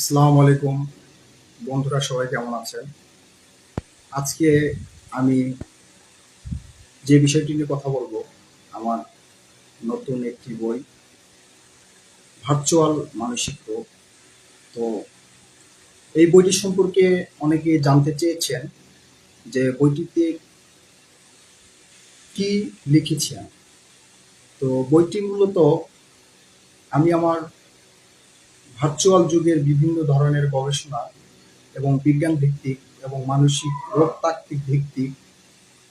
আসসালামু আলাইকুম। বন্ধুরা, সবাই কেমন আছেন? আজকে আমি যে বিষয়টি নিয়ে কথা বলব, আমার নতুন একটি বই, ভার্চুয়াল মানসিক রোগ। তো এই বইটি সম্পর্কে অনেকে জানতে চেয়েছেন যে বইটিতে কি লিখেছি তো বইটি মূলত আমি আমার ভার্চুয়াল যুগের বিভিন্ন ধরনের গবেষণা এবং বিজ্ঞান ভিত্তিক এবং মানসিক রোগতাত্ত্বিক ভিত্তিক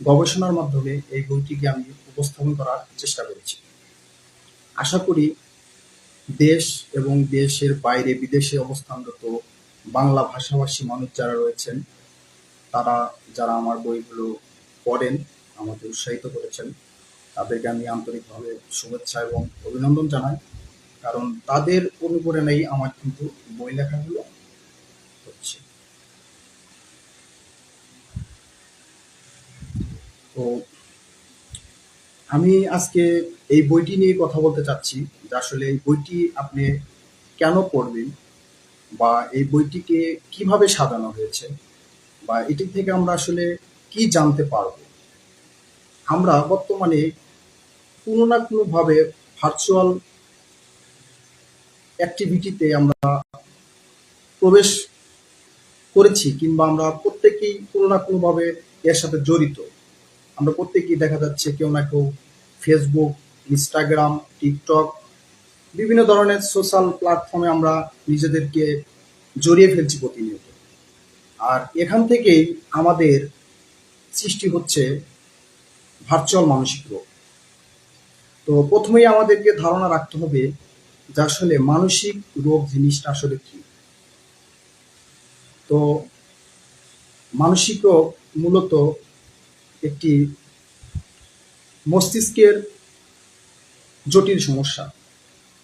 গবেষণার মাধ্যমে এই বইটিকে আমি উপস্থাপন করার চেষ্টা করেছি। আশা করি দেশ এবং দেশের বাইরে বিদেশে অবস্থানরত বাংলা ভাষাভাষী মানুষ যারা রয়েছেন, তারা যারা আমার বইগুলো পড়েন, আমাকে উৎসাহিত করেছেন, তাদেরকে আমি আন্তরিকভাবে শুভেচ্ছা এবং অভিনন্দন জানাই। কারণ তাদের অনুপ্রেরণাই আমার কিন্তু বই লেখাগুলো হচ্ছে। তো আমি আজকে এই বইটি নিয়ে কথা বলতে চাচ্ছি, যে আসলে এই বইটি আপনি কেন পড়বেন বা এই বইটিকে কীভাবে সাজানো হয়েছে বা এটি থেকে আমরা আসলে কি জানতে পারব? আমরা বর্তমানে কোনো না কোনোভাবে ভার্চুয়াল অ্যাক্টিভিটিতে আমরা প্রবেশ করেছি কিংবা আমরা প্রত্যেকেই কোনো না কোনোভাবে এর সাথে জড়িত। আমরা প্রত্যেকেই দেখা যাচ্ছে কেউ না কেউ ফেসবুক ইনস্টাগ্রাম টিকটক বিভিন্ন ধরনের সোশ্যাল প্ল্যাটফর্মে আমরা নিজেদেরকে জড়িয়ে ফেলছি প্রতিনিয়ত। আর এখান থেকেই আমাদের সৃষ্টি হচ্ছে ভার্চুয়াল মানসিক রোগ। তো প্রথমেই আমাদেরকে ধারণা রাখতে হবে যে আসলে মানসিক রোগ জিনিসটা আসলে কি? তো মানসিক রোগ মূলত একটি মস্তিষ্কের জটিল সমস্যা,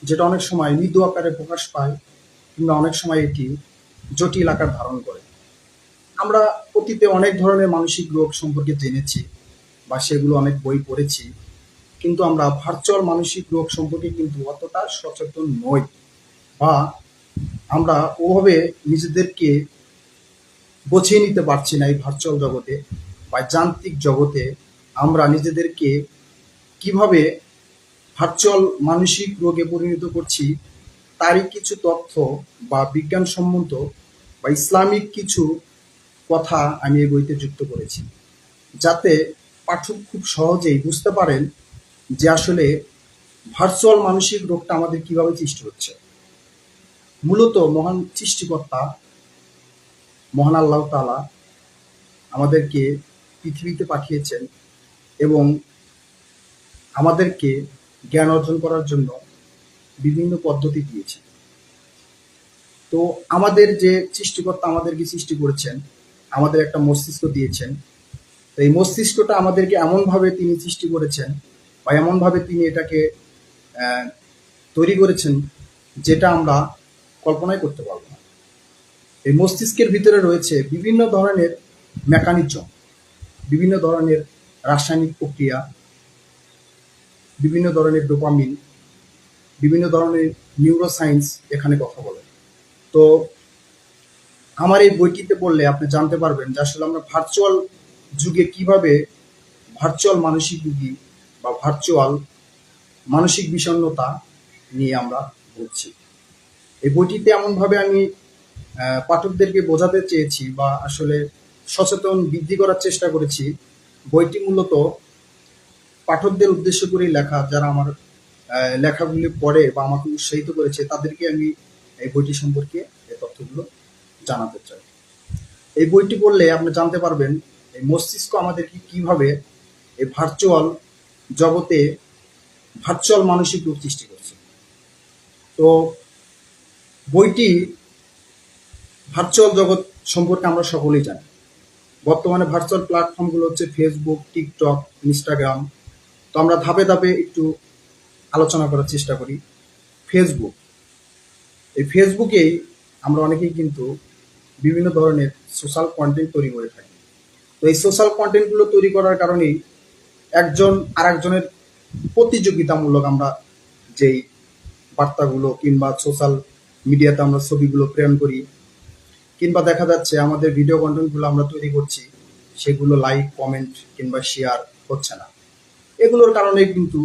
যেটা অনেক সময় মৃদু আকারে প্রকাশ পায় কিংবা অনেক সময় এটি জটিল আকার ধারণ করে। আমরা অতীতে অনেক ধরনের মানসিক রোগ সম্পর্কে জেনেছি বা সেগুলো অনেক বই পড়েছি। কিন্তু আমরা ভার্চুয়াল মানসিক রোগ সম্পর্কে কিন্তু অতটা সচেতন নই। বা আমরা ওভাবে নিজেদেরকে বছিয়ে নিতে পারছি না এই ভার্চুয়াল জগতে বা যান্ত্রিক জগতে। আমরা নিজেদেরকে কীভাবে ভার্চুয়াল মানসিক রোগে পরিণত করছি, তারই কিছু তথ্য বা বিজ্ঞান বিজ্ঞানসম্মত বা ইসলামিক কিছু কথা আমি এই বইতে যুক্ত করেছি। যাতে পাঠক খুব সহজেই বুঝতে পারেন যে আসলে ভার্চুয়াল মানসিক রোগটা আমাদের কীভাবে সৃষ্টি হচ্ছে। মূলত মহান সৃষ্টিকর্তা, মহান আল্লাহ তালা আমাদেরকে পৃথিবীতে পাঠিয়েছেন এবং আমাদেরকে জ্ঞান অর্জন করার জন্য বিভিন্ন পদ্ধতি দিয়েছেন। তো আমাদের যে সৃষ্টিকর্তা আমাদেরকে সৃষ্টি করেছেন, আমাদের একটা মস্তিষ্ক দিয়েছেন। তো এই মস্তিষ্কটা আমাদেরকে এমনভাবে তিনি সৃষ্টি করেছেন বা এমনভাবে তিনি এটাকে তৈরি করেছেন যেটা আমরা কল্পনাই করতে পারব না। এই মস্তিষ্কের ভিতরে রয়েছে বিভিন্ন ধরনের মেকানিজম, বিভিন্ন ধরনের রাসায়নিক প্রক্রিয়া, বিভিন্ন ধরনের ডোপামিন, বিভিন্ন ধরনের নিউরোসায়েন্স এখানে কথা বলে। তো আমার এই বইটিতে পড়লে আপনি জানতে পারবেন যে আসলে আমরা ভার্চুয়াল যুগে কীভাবে ভার্চুয়াল মানসিক রোগী বা ভার্চুয়াল মানসিক বিষণ্ণতা নিয়ে আমরা বলছি এই বইটিতে এমনভাবে আমি পাঠকদেরকে বোঝাতে চেয়েছি বা আসলে সচেতন বৃদ্ধি করার চেষ্টা করেছি। বইটি মূলত পাঠকদের উদ্দেশ্য করেই লেখা, যারা আমার লেখাগুলি পড়ে বা আমাকে উৎসাহিত করেছে, তাদেরকে আমি এই বইটি সম্পর্কে এই তথ্যগুলো জানাতে চাই। এই বইটি পড়লে আপনি জানতে পারবেন, এই মস্তিষ্ক আমাদেরকে কীভাবে এই ভার্চুয়াল জগতে ভার্চুয়াল মানসিক রূপ সৃষ্টি করছে। তো বইটি ভার্চুয়াল জগৎ সম্পর্কে আমরা সকলেই জানি। বর্তমানে ভার্চুয়াল প্ল্যাটফর্মগুলো হচ্ছে ফেসবুক টিকটক ইনস্টাগ্রাম তো আমরা ধাপে ধাপে একটু আলোচনা করার চেষ্টা করি। ফেসবুক এই ফেসবুকেই আমরা অনেকেই কিন্তু বিভিন্ন ধরনের সোশ্যাল কন্টেন্ট তৈরি করে থাকি। তো এই সোশ্যাল কন্টেন্টগুলো তৈরি করার কারণেই একজন আর একজনের প্রতিযোগিতামূলক আমরা যেই বার্তাগুলো কিংবা সোশ্যাল মিডিয়াতে আমরা ছবিগুলো প্রেরণ করি, কিংবা দেখা যাচ্ছে আমাদের ভিডিও কন্টেন্টগুলো আমরা তৈরি করছি, সেগুলো লাইক কমেন্ট কিংবা শেয়ার হচ্ছে না। এগুলোর কারণে কিন্তু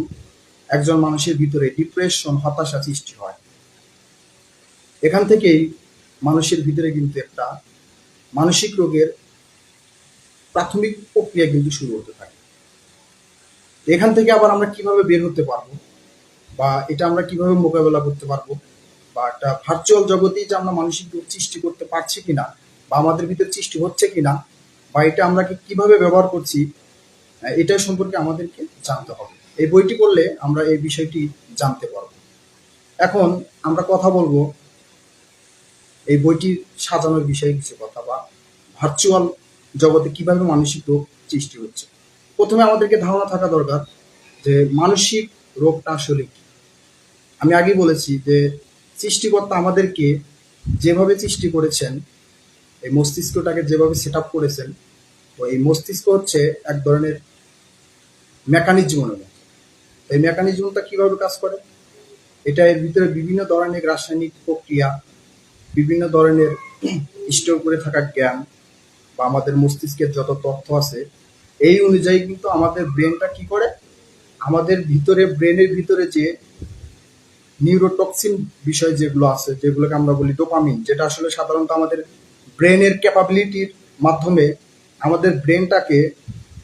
একজন মানুষের ভিতরে ডিপ্রেশন হতাশা সৃষ্টি হয়। এখান থেকেই মানুষের ভিতরে কিন্তু একটা মানসিক রোগের প্রাথমিক প্রক্রিয়া কিন্তু শুরু হতে থাকে। এখান থেকে আবার আমরা কীভাবে বের হতে পারব? বা এটা আমরা কীভাবে মোকাবেলা করতে পারব? বা একটা ভার্চুয়াল জগতেই যে আমরা মানসিক রোগ সৃষ্টি করতে পারছি কিনা? বা আমাদের ভিতরে সৃষ্টি হচ্ছে কিনা? বা এটা আমরা কীভাবে ব্যবহার করছি? এটা সম্পর্কে আমাদেরকে জানতে হবে। এই বইটি পড়লে আমরা এই বিষয়টি জানতে পারব। এখন আমরা কথা বলব এই বইটি সাজানোর বিষয়ে কিছু কথা বা ভার্চুয়াল জগতে কীভাবে মানসিক রোগ সৃষ্টি হচ্ছে। প্রথমে আমাদেরকে ধারণা থাকা দরকার যে মানসিক রোগটা আসলে কি। আমি আগে বলেছি যে সৃষ্টিকর্তা আমাদেরকে যেভাবে সৃষ্টি করেছেন, এই মস্তিষ্কটাকে যেভাবে সেট আপ করেছেন, তো এই মস্তিষ্ক হচ্ছে এক ধরনের মেকানিজমের মতো। এই মেকানিজমটা কীভাবে কাজ করে? এটা এর ভিতরে বিভিন্ন ধরনের রাসায়নিক প্রক্রিয়া, বিভিন্ন ধরনের স্টোর করে থাকা জ্ঞান বা আমাদের মস্তিষ্কের যত তথ্য আছে এই অনুযায়ী কিন্তু আমাদের ব্রেনটা কি করে? আমাদের ভিতরে ব্রেনের ভিতরে যে নিউরোটক্সিন বিষয় যেগুলো আছে, যেগুলোকে আমরা বলি ডোপামিন যেটা আসলে সাধারণত আমাদের ব্রেনের ক্যাপাবিলিটির মাধ্যমে আমাদের ব্রেনটাকে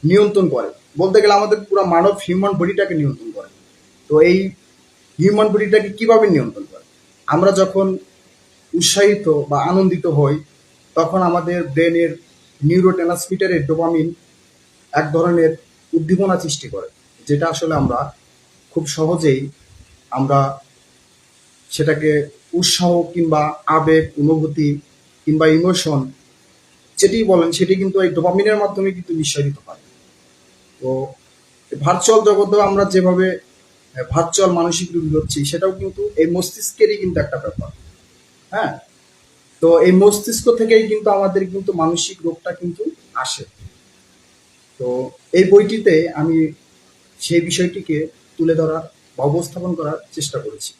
নিয়ন্ত্রণ করে। বলতে গেলে আমাদের পুরো মানব হিউম্যান বডিটাকে নিয়ন্ত্রণ করে। তো এই হিউম্যান বডিটাকে কীভাবে নিয়ন্ত্রণ করে? আমরা যখন উৎসাহিত বা আনন্দিত হই, তখন আমাদের ব্রেনের নিউরো ডোপামিন এক ধরনের উদ্দীপনা সৃষ্টি করে, যেটা আসলে আমরা খুব সহজেই আমরা সেটাকে উৎসাহ কিংবা আবেগ, অনুভূতি কিংবা ইমোশন যেটি বলেন সেটি কিন্তু এই ডোপামিনের মাধ্যমে কিন্তু নিঃসারিত হয় তো ভার্চুয়াল জগতেও আমরা যেভাবে ভার্চুয়াল মানসিক রোগী হচ্ছি সেটাও কিন্তু এই মস্তিষ্কেরই কিন্তু একটা ব্যাপার। হ্যাঁ? তো এই মস্তিষ্ক থেকেই কিন্তু আমাদের কিন্তু মানসিক রোগটা কিন্তু আসে। তো এই বইটিতে আমি সেই বিষয়টিকে তুলে ধরার বা উপস্থাপন করার চেষ্টা করেছি,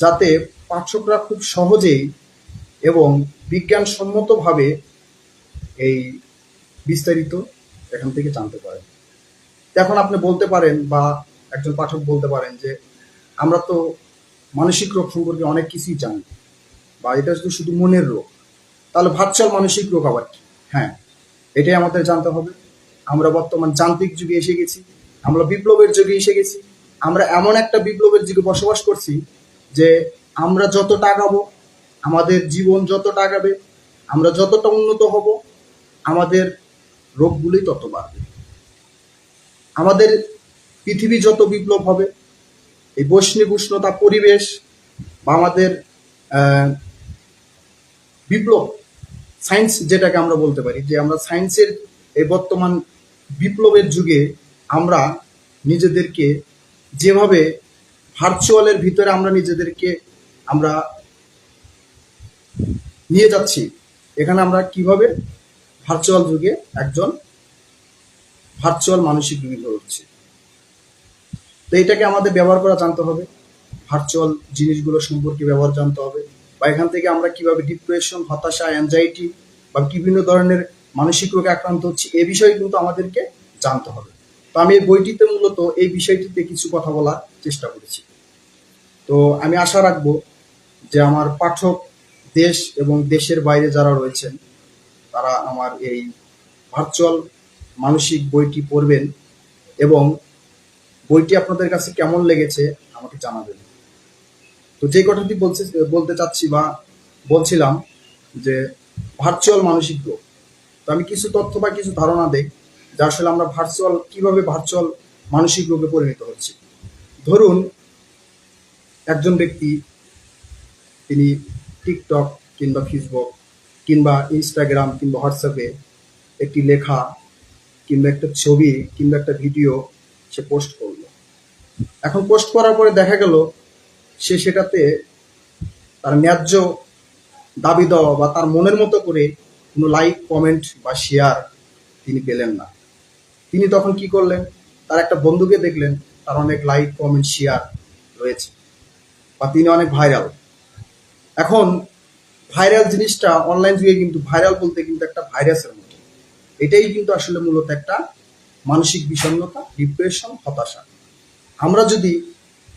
যাতে পাঠকরা খুব সহজেই এবং বিজ্ঞানসম্মতভাবে এই বিস্তারিত এখান থেকে জানতে পারেন। এখন আপনি বলতে পারেন বা একজন পাঠক বলতে পারেন যে, আমরা তো মানসিক রোগ সম্পর্কে অনেক কিছুই জানি বা এটা শুধু শুধু মনের রোগ। তাহলে ভার্চুয়াল মানসিক রোগ আবার কি? হ্যাঁ এটাই আমাদের জানতে হবে। আমরা বর্তমান যান্ত্রিক যুগে এসে গেছি, আমরা বিপ্লবের যুগে এসে গেছি, আমরা এমন একটা বিপ্লবের যুগে বসবাস করছি যে আমরা যত আগাবো আমাদের জীবন যত টাকাবে, আমরা যতটা উন্নত হব, আমাদের রোগগুলি তত বাড়বে। আমাদের পৃথিবী যত বিপ্লব হবে, এই বৈষ্ণিক উষ্ণতা পরিবেশ বা আমাদের বিপ্লব সায়েন্স যেটাকে আমরা বলতে পারি, যে আমরা সায়েন্সের এই বর্তমান বিপ্লবের যুগে আমরা নিজেদেরকে যেভাবে ভার্চুয়ালের ভিতরে আমরা নিজেদেরকে আমরা নিয়ে যাচ্ছি, এখানে আমরা কীভাবে ভার্চুয়াল যুগে একজন ভার্চুয়াল মানসিক রোগী উঠছি তো এটাকে আমাদের ব্যবহার করা জানতে হবে ভার্চুয়াল জিনিসগুলো সম্পর্কে ব্যবহার জানতে হবে, বা এখান থেকে আমরা কীভাবে ডিপ্রেশন হতাশা অ্যাংজাইটি বা বিভিন্ন ধরনের মানসিক রোগে আক্রান্ত হচ্ছি, এ বিষয়ে কিন্তু আমাদেরকে জানতে হবে। তো আমি এই বইটিতে মূলত এই বিষয়টিতে কিছু কথা বলার চেষ্টা করেছি। তো আমি আশা রাখব যে আমার পাঠক দেশ এবং দেশের বাইরে যারা রয়েছেন, তারা আমার এই ভার্চুয়াল মানসিক বইটি পড়বেন এবং বইটি আপনাদের কাছে কেমন লেগেছে আমাকে জানাবেন। তো যে কথাটি বলছে, বলতে চাচ্ছি বা বলছিলাম যে ভার্চুয়াল মানসিক রোগ আমি কিছু তথ্য বা কিছু ধারণা দেই, যে আসলে আমরা ভার্চুয়াল কীভাবে ভার্চুয়াল মানসিক রোগে পরিণত হচ্ছি। ধরুন, একজন ব্যক্তি, তিনি টিকটক কিংবা ফেসবুক কিংবা ইনস্টাগ্রাম কিংবা হোয়াটসঅ্যাপে একটি লেখা কিংবা একটা ছবি কিংবা একটা ভিডিও সে পোস্ট করল। এখন পোস্ট করার পরে দেখা গেল, সে সেটাতে তার ন্যায্য দাবি দেওয়া বা তার মনের মতো করে কোনো লাইক কমেন্ট বা শেয়ার তিনি পেলেন না। তিনি তখন কি করলেন? তার একটা বন্ধুকে দেখলেন, তার অনেক লাইক কমেন্ট শেয়ার রয়েছে বা তিনি অনেক ভাইরাল এখন ভাইরাল জিনিসটা অনলাইন যুগে কিন্তু ভাইরাল বলতে কিন্তু একটা ভাইরাসের মতো। এটাই কিন্তু আসলে মূলত একটা মানসিক বিষণ্ণতা ডিপ্রেশন হতাশা। আমরা যদি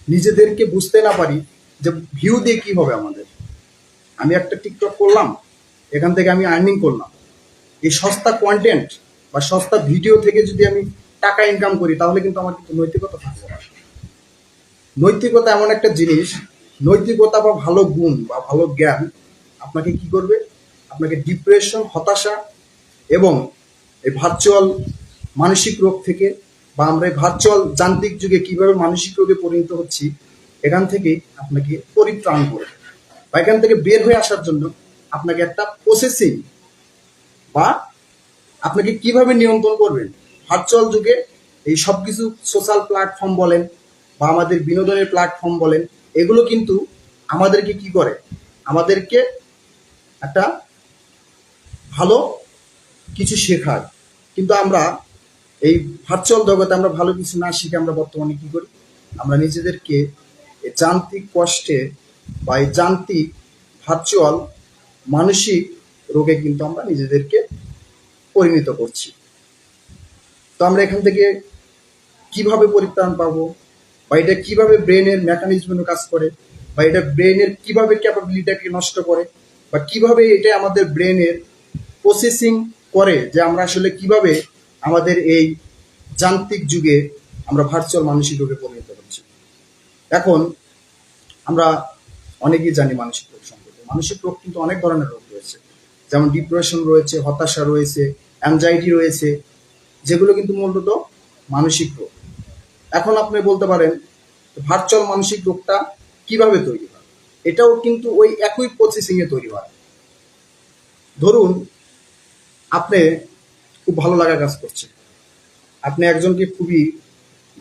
নিজেদেরকে বুঝতে না পারি যে ভিউ দিয়ে কি হবে আমাদের, আমি একটা টিকটক করলাম এখান থেকে আমি আর্নিং করলাম। এই সস্তা কন্টেন্ট বা সস্তা ভিডিও থেকে যদি আমি টাকা ইনকাম করি, তাহলে কিন্তু আমার কিন্তু নৈতিকতা থাকবে না। নৈতিকতা এমন একটা জিনিস, নৈতিকতা বা ভালো গুণ বা ভালো জ্ঞান আপনাকে কি করবে? আপনাকে ডিপ্রেশন হতাশা এবং এই ভার্চুয়াল মানসিক রোগ থেকে বা আমরা এই ভার্চুয়াল যান্ত্রিক যুগে কীভাবে মানসিক রোগে পরিণত হচ্ছি, এখান থেকে আপনাকে পরিত্রাণ করবে। বা এখান থেকে বের হয়ে আসার জন্য আপনাকে একটা প্রসেসিং বা আপনাকে কীভাবে নিয়ন্ত্রণ করবেন? ভার্চুয়াল যুগে এই সব কিছু সোশ্যাল প্ল্যাটফর্ম বলেন বা আমাদের বিনোদনের প্ল্যাটফর্ম বলেন, এগুলো কিন্তু আমাদেরকে কি করে? আমাদেরকে একটা ভালো কিছু শেখায়। কিন্তু আমরা এই ভার্চুয়াল জগতে আমরা ভালো কিছু না শিখে আমরা বর্তমানে কি করি? আমরা নিজেদেরকে যান্ত্রিক কষ্টে বা এই যান্ত্রিক ভার্চুয়াল মানসিক রোগে কিন্তু আমরা নিজেদেরকে পরিণত করছি। তো আমরা এখান থেকে কীভাবে পরিত্রাণ পাবো বা এটা কীভাবে ব্রেনের মেকানিজম কাজ করে বা এটা ব্রেনের কীভাবে ক্যাপাবিলিটাকে নষ্ট করে বা কীভাবে এটা আমাদের ব্রেনের প্রসেসিং করে যে আমরা আসলে কীভাবে আমাদের এই যান্ত্রিক যুগে আমরা ভার্চুয়াল মানসিক রোগে পরিণত হচ্ছি। এখন আমরা অনেকেই জানি মানসিক রোগ সম্পর্কে। মানসিক রোগ কিন্তু অনেক ধরনের রোগ রয়েছে। যেমন ডিপ্রেশন রয়েছে, হতাশা রয়েছে অ্যাংজাইটি রয়েছে, যেগুলো কিন্তু মূলত মানসিক রোগ। এখন আপনি বলতে পারেন ভার্চুয়াল মানসিক রোগটা কীভাবে তৈরি হয়? এটাও কিন্তু ওই একই প্রসেসিং এ তৈরি হয়। ধরুন, আপনি খুব ভালো লাগা কাজ করছেন। আপনি একজনকে খুবই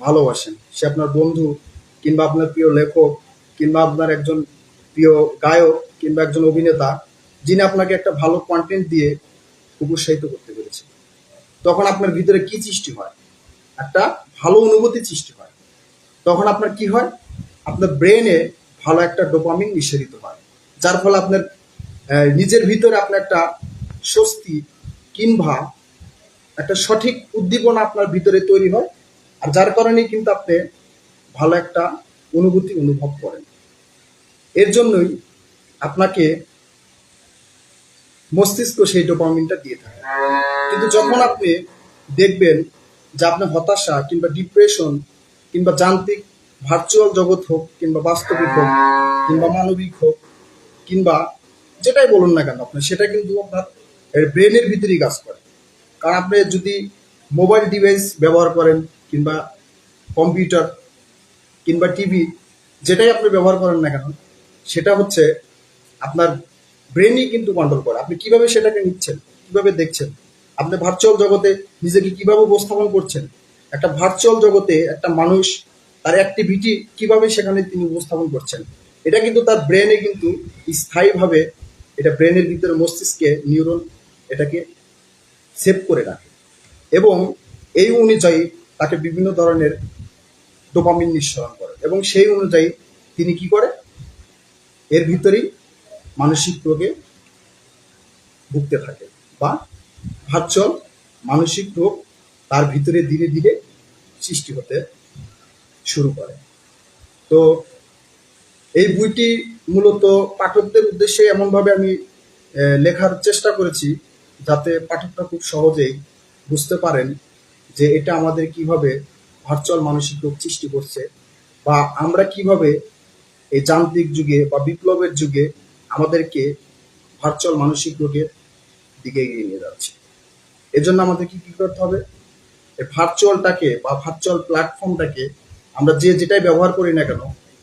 ভালোবাসেন। সে আপনার বন্ধু কিংবা আপনার প্রিয় লেখক কিংবা আপনার একজন প্রিয় গায়ক কিংবা একজন অভিনেতা, যিনি আপনাকে একটা ভালো কন্টেন্ট দিয়ে উৎসাহিত করতে পেরেছে তখন আপনার ভিতরে কি সৃষ্টি হয়? একটা ভালো অনুভূতি সৃষ্টি হয়। তখন আপনার কি হয়? আপনার ব্রেনে ভালো একটা ডোপামিন নিঃসরিত হয়। যার ফলে আপনার নিজের ভিতরে আপনার একটা স্বস্তি কিংবা একটা সঠিক উদ্দীপনা আপনার ভিতরে তৈরি হয়। আর যার কারণে কিন্তু আপনি ভালো একটা অনুভূতি অনুভব করেন। এর জন্যই আপনাকে মস্তিষ্ক সেই ডোপামিনটা দিয়ে থাকে। কিন্তু যখন আপনি দেখবেন যে আপনার হতাশা কিংবা ডিপ্রেশন কিংবা যান্ত্রিক ভার্চুয়াল জগৎ হোক কিংবা বাস্তবিক হোক কিংবা মানবিক হোক কিংবা যেটাই বলুন না কেন আপনি, সেটা কিন্তু আপনার ব্রেনের ভিতরেই কাজ করে। কারণ আপনি যদি মোবাইল ডিভাইস ব্যবহার করেন কিংবা কম্পিউটার কিংবা টিভি যেটাই আপনি ব্যবহার করেন না কেন সেটা হচ্ছে আপনার ব্রেনই কিন্তু কন্ট্রোল করে। আপনি কীভাবে সেটাকে নিচ্ছেন, কীভাবে দেখছেন? আপনি ভার্চুয়াল জগতে নিজেকে কীভাবে উপস্থাপন করছেন? একটা ভার্চুয়াল জগতে একটা মানুষ, তার অ্যাক্টিভিটি কীভাবে সেখানে তিনি উপস্থাপন করছেন? এটা কিন্তু তার ব্রেনে কিন্তু স্থায়ীভাবে এটা ব্রেনের ভিতরে মস্তিষ্কে নিউরন এটাকে সেভ করে রাখে। এবং এই অনুযায়ী তাকে বিভিন্ন ধরনের ডোপামিন নিঃসরণ করে। এবং সেই অনুযায়ী তিনি কি করে? এর ভিতরেই মানসিক রোগে ভুগতে থাকে বা ভার্চুয়াল মানসিক রোগ তার ভিতরে ধীরে ধীরে সৃষ্টি হতে শুরু করে। তো এই বইটি মূলত পাঠকদের উদ্দেশ্যে এমনভাবে আমি লেখার চেষ্টা করেছি যাতে পাঠকরা খুব সহজেই বুঝতে পারেন যে এটা আমাদের কীভাবে ভার্চুয়াল মানসিক রোগ সৃষ্টি করছে বা আমরা কীভাবে এই যান্ত্রিক যুগে বা বিপ্লবের যুগে আমাদেরকে ভার্চুয়াল মানসিক রোগের দিকে এগিয়ে নিয়ে যাচ্ছে। এজন্য আমাদের কি কি করতে হবে? এই ভার্চুয়ালটাকে বা ভার্চুয়াল প্ল্যাটফর্মটাকে আমরা যে যেটাই ব্যবহার করি না কেন,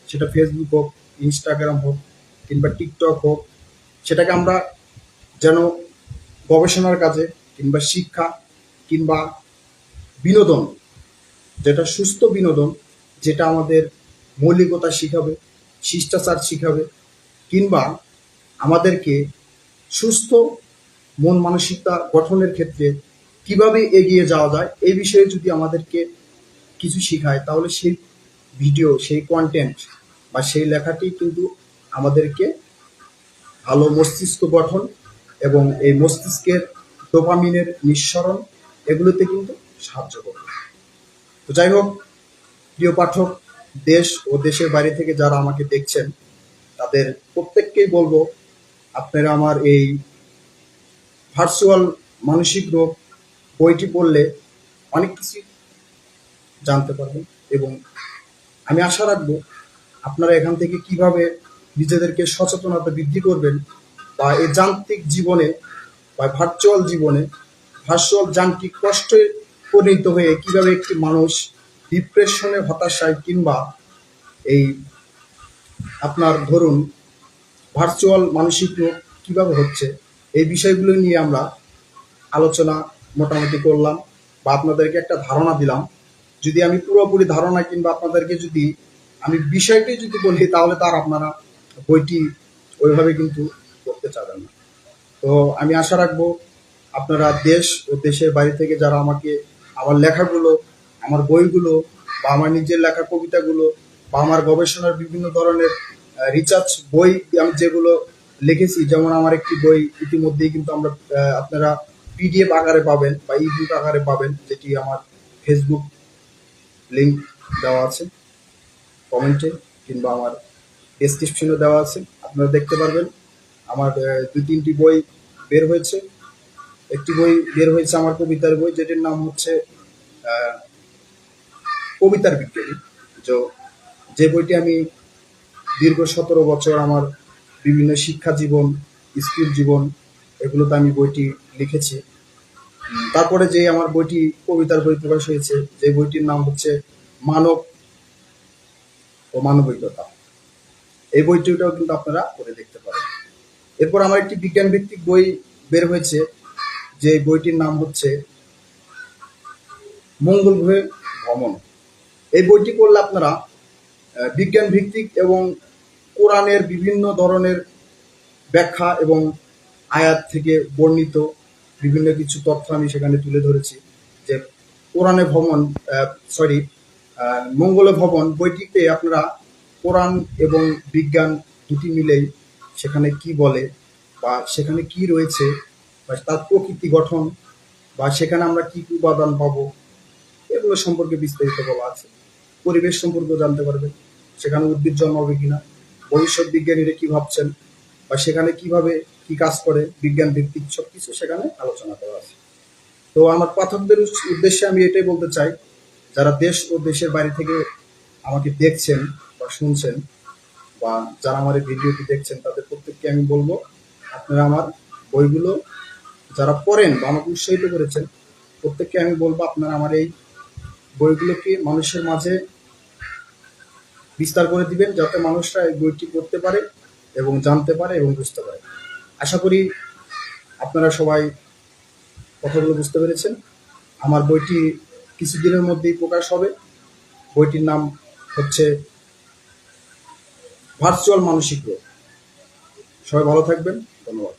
সেটা ফেসবুক হোক ইনস্টাগ্রাম হোক, কিংবা টিকটক হোক, সেটাকে আমরা যেন গবেষণার কাজে কিংবা শিক্ষা কিংবা বিনোদন, যেটা সুস্থ বিনোদন, যেটা আমাদের মৌলিকতা শিখাবে শিষ্টাচার শিখাবে কিংবা আমাদেরকে সুস্থ মন মানসিকতা গঠনের ক্ষেত্রে কীভাবে এগিয়ে যাওয়া যায় এই বিষয়ে যদি আমাদেরকে কিছু শেখায়, তাহলে সেই ভিডিও, সেই কন্টেন্ট বা সেই লেখাটি কিন্তু আমাদেরকে ভালো মস্তিষ্ক গঠন এবং এই মস্তিষ্কের ডোপামিনের নিঃসরণ এগুলোতে কিন্তু সাহায্য করবে। তো যাই হোক, প্রিয় পাঠক দেশ ও দেশের বাইরে থেকে যারা আমাকে দেখছেন, তাদের প্রত্যেককেই বলব, আপনারা আমার এই ভার্চুয়াল মানসিক রোগ বইটি পড়লে অনেক কিছু জানতে পারবেন এবং আমি আশা রাখব আপনারা এখান থেকে কীভাবে নিজেদেরকে সচেতনতা বৃদ্ধি করবেন বা এই যান্ত্রিক জীবনে বা ভার্চুয়াল জীবনে ভার্চুয়াল যান্ত্রিক কষ্টে পরিণত হয়ে কীভাবে একটি মানুষ ডিপ্রেশনে, হতাশায় কিংবা এই আপনার ধরুন ভার্চুয়াল মানসিক রোগ কীভাবে হচ্ছে, এই বিষয়গুলো নিয়ে আমরা আলোচনা মোটামুটি করলাম বা আপনাদেরকে একটা ধারণা দিলাম। যদি আমি পুরোপুরি ধারণা কিংবা আপনাদেরকে যদি আমি বিষয়টি যদি বলি, তাহলে তার আপনারা বইটি ওইভাবে কিন্তু করতে চাবেন না। তো আমি আশা রাখব আপনারা দেশ ও দেশের বাইরে থেকে যারা আমাকে আমার লেখাগুলো আমার বইগুলো বা আমার নিজের লেখা কবিতাগুলো বা আমার গবেষণার বিভিন্ন ধরনের রিসার্চ বই আমি যেগুলো লিখেছি, যেমন আমার একটি বই ইতিমধ্যেই কিন্তু আমরা আপনারা পিডিএফ আকারে পাবেন বা ইবুক আকারে পাবেন, যেটি আমার ফেসবুক লিংক দেওয়া আছে কমেন্টে কিংবা আমার ডেসক্রিপশনে দেওয়া আছে, আপনারা দেখতে পারবেন। আমার দুই তিনটি বই বের হয়েছে। একটি বই বের হয়েছে আমার কবিতার বই, যেটির নাম হচ্ছে কবিতার বিজ্ঞানী যে বইটি আমি দীর্ঘ সতেরো বছর আমার বিভিন্ন শিক্ষা জীবন, স্কুল জীবন, এগুলোতে আমি বইটি লিখেছি। তারপরে যে আমার বইটি, কবিতার বই প্রকাশ হয়েছে, যে বইটির নাম হচ্ছে মানব ও মানবিকতা। এই বইটিটাও কিন্তু আপনারা পড়ে দেখতে পারেন। এরপর আমার একটি বিজ্ঞান ভিত্তিক বই বের হয়েছে, যে বইটির নাম হচ্ছে মঙ্গল গ্রহে ভ্রমণ। এই বইটি পড়লে আপনারা বিজ্ঞান ভিত্তিক এবং কোরআনের বিভিন্ন ধরনের ব্যাখ্যা এবং আয়াত থেকে বর্ণিত বিভিন্ন কিছু তথ্য আমি সেখানে তুলে ধরেছি। যে কোরআনে ভ্রমণ সরি মঙ্গলে ভবন বইটিতে আপনারা কোরআন এবং বিজ্ঞান দুটি মিলেই সেখানে কি বলে বা সেখানে কি রয়েছে বা তার প্রকৃতি গঠন বা সেখানে আমরা কি কি উপাদান পাবো, এগুলো সম্পর্কে বিস্তারিত বলা আছে। পরিবেশ সম্পর্কে জানতে পারবেন সেখানে উদ্ভিদ জন্মাবে কিনা, ভবিষ্যৎ বিজ্ঞানীরা কি ভাবছেন, বা সেখানে কীভাবে কি কাজ করে, বিজ্ঞান ভিত্তিক সব কিছু সেখানে আলোচনা করা আছে। তো আমার পাঠকদের উদ্দেশ্যে আমি এটাই বলতে চাই, যারা দেশ ও দেশের বাইরে থেকে আমাকে দেখছেন বা শুনছেন, বা যারা আমার এই ভিডিওটি দেখছেন, তাদের প্রত্যেককে আমি বলব, আপনারা আমার বইগুলো যারা পড়েন বা আমাকে উৎসাহিত করেছেন, প্রত্যেককে আমি বলব আপনারা আমার এই বইগুলোকে মানুষের মাঝে বিস্তার করে দিবেন যাতে মানুষরা এই বইটি পড়তে পারে এবং জানতে পারে এবং বুঝতে পারে। আশা করি আপনারা সবাই কথাগুলো বুঝতে পেরেছেন। আমার বইটি কিছুদিনের মধ্যেই প্রকাশ হবে। বইটির নাম হচ্ছে ভার্চুয়াল মানসিক রোগ। সবাই ভালো থাকবেন। ধন্যবাদ।